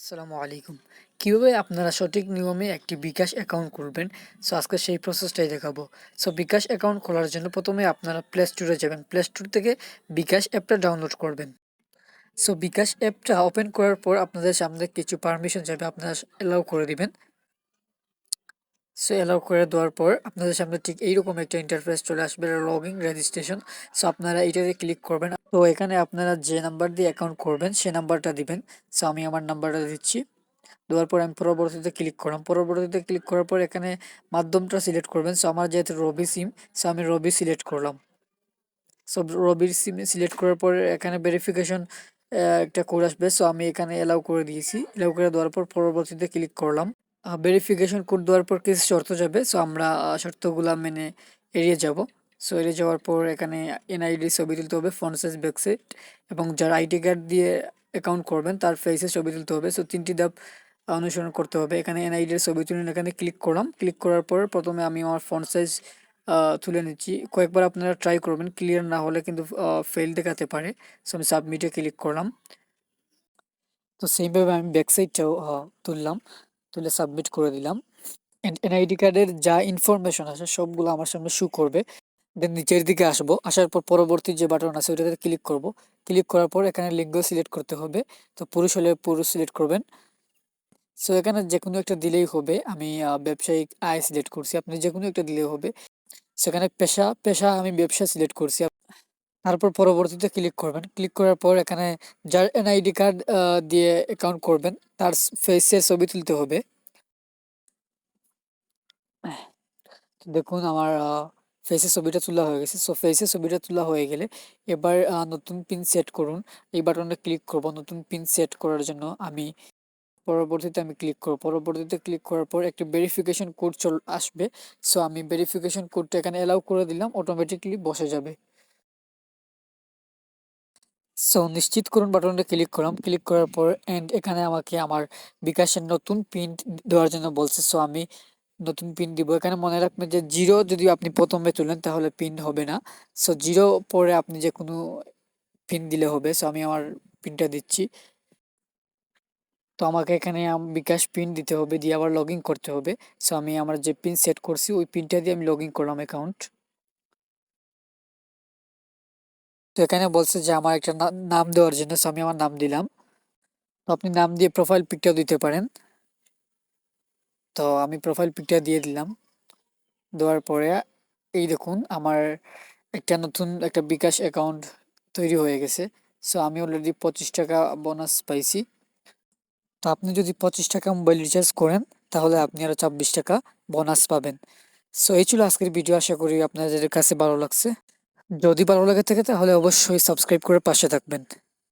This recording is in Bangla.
আসসালামু আলাইকুম। কীভাবে আপনারা সঠিক নিয়মে একটি বিকাশ অ্যাকাউন্ট করবেন সো আজকে সেই প্রসেসটাই দেখাবো। সো বিকাশ অ্যাকাউন্ট খোলার জন্য প্রথমে আপনারা প্লে স্টোরে যাবেন। প্লে স্টোর থেকে বিকাশ অ্যাপটা ডাউনলোড করবেন। সো বিকাশ অ্যাপটা ওপেন করার পর আপনাদের সামনে কিছু পারমিশন যাবে আপনারা অ্যালাউ করে দিবেন। সো অ্যালাউ করে দেওয়ার পর আপনাদের সামনে ঠিক এইরকম একটা ইন্টারফেস চলে আসবে। লগ ইন রেজিস্ট্রেশন সো আপনারা এইটাতে ক্লিক করবেন। তো এখানে আপনারা যে নাম্বার দিয়ে অ্যাকাউন্ট করবেন, সে নাম্বারটা দিবেন। সো আমি আমার নাম্বারটা দিচ্ছি। দেওয়ার পর আমি পরবর্তীতে ক্লিক করলাম। পরবর্তীতে ক্লিক করার পর এখানে মাধ্যমটা সিলেক্ট করবেন। সো আমার যেহেতু রবি সিম সো আমি রবি সিলেক্ট করলাম। সো রবির সিম সিলেক্ট করার পর এখানে ভেরিফিকেশন একটা কোড আসবে। সো আমি এখানে অ্যালাউ করে দিয়েছি। অ্যালাউ করে দেওয়ার পর পরবর্তীতে ক্লিক করলাম। ভেরিফিকেশন কোড দেওয়ার পর কিছু শর্ত যাবে। সো আমরা শর্তগুলো মেনে এড়িয়ে যাব। সো এড়িয়ে যাওয়ার পর এখানে এনআইডি ছবি তুলতে হবে, ফোন সাইজ ব্যাকসাইড এবং যারা আইডি কার্ড দিয়ে অ্যাকাউন্ট করবেন, তার ফেসে ছবি তুলতে হবে। সো তিনটি ধাপ অনুসরণ করতে হবে। এখানে এনআইডির ছবি তুলে এখানে ক্লিক করলাম। ক্লিক করার পর প্রথমে আমি আমার ফোন সাইজ তুলে নিচ্ছি। কয়েকবার আপনারা ট্রাই করবেন ক্লিয়ার না হলে কিন্তু ফেল দেখাতে পারে। সো আমি সাবমিটে ক্লিক করলাম। তো, সেইভাবে আমি ব্যাকসাইডটাও তুললাম, তুলে সাবমিট করে দিলাম। এনআইডি কার্ডের যা ইনফরমেশন আছে, সবগুলো আমার সামনে শু করবে। দেন নিচের দিকে আসব। আসার পর পরবর্তী যে বাটন আছে ওইটাতে ক্লিক করব। ক্লিক করার পর এখানে লিঙ্গ সিলেক্ট করতে হবে। তো পুরুষ হলে পুরুষ সিলেক্ট করবেন। সো এখানে যে কোনো একটা দিলেই হবে। আমি ব্যবসায়িক আয় সিলেক্ট করছি। আপনি যে কোনো একটা দিলেই হবে। সেখানে পেশা পেশা আমি ব্যবসা সিলেক্ট করছি। তারপর পরবর্তীতে ক্লিক করবেন। ক্লিক করার পর এখানে যার এনআইডি কার্ড দিয়ে অ্যাকাউন্ট করবেন, তার ফেসের ছবি তুলতে হবে। দেখুন আমার ফেসের ছবিটা তোলা হয়ে গেছে। সো ফেসের ছবিটা তোলা হয়ে গেলে এবার নতুন পিন সেট করুন। এই বাটনে ক্লিক করব। নতুন পিন সেট করার জন্য আমি পরবর্তীতে আমি ক্লিক করব। পরবর্তীতে ক্লিক করার পর একটি ভেরিফিকেশন কোড চল, আসবে। সো আমি ভেরিফিকেশন কোডটা এখানে অ্যালাউ করে দিলাম। অটোমেটিকলি বসে যাবে। সো নিশ্চিত করুন বাটনটা ক্লিক করলাম। ক্লিক করার পর এন্ড এখানে আমাকে আমার বিকাশের নতুন পিন দেওয়ার জন্য বলছে। সো আমি নতুন পিন দিব। এখানে মনে রাখবেন যে জিরো যদি আপনি প্রথমে তুলেন তাহলে পিন হবে না। সো জিরো পরে আপনি যে কোনো পিন দিলে হবে। সো আমি আমার পিনটা দিচ্ছি। তো আমাকে এখানে বিকাশ পিন দিতে হবে, দিয়ে আবার লগ করতে হবে। সো আমি আমার যে পিন সেট করছি, ওই পিনটা দিয়ে আমি লগ করলাম অ্যাকাউন্ট তো এখানে বলছে যে আমার একটা নাম দেওয়ার জন্য সো আমি আমার নাম দিলাম। তো আপনি নাম দিয়ে প্রোফাইল পিকটাও দিতে পারেন। তো আমি প্রোফাইল পিকটা দিয়ে দিলাম। দেওয়ার পরে এই দেখুন আমার একটা নতুন একটা বিকাশ অ্যাকাউন্ট তৈরি হয়ে গেছে। সো আমি অলরেডি পঁচিশ টাকা বোনাস পাইছি। তো আপনি যদি পঁচিশ টাকা মোবাইল রিচার্জ করেন, তাহলে আপনি আরও ছাব্বিশ টাকা বোনাস পাবেন। সো এই ছিল আজকের ভিডিও আশা করি আপনাদের কাছে ভালো লাগছে। যদি ভালো লাগে থাকে, তাহলে অবশ্যই সাবস্ক্রাইব করে পাশে থাকবেন।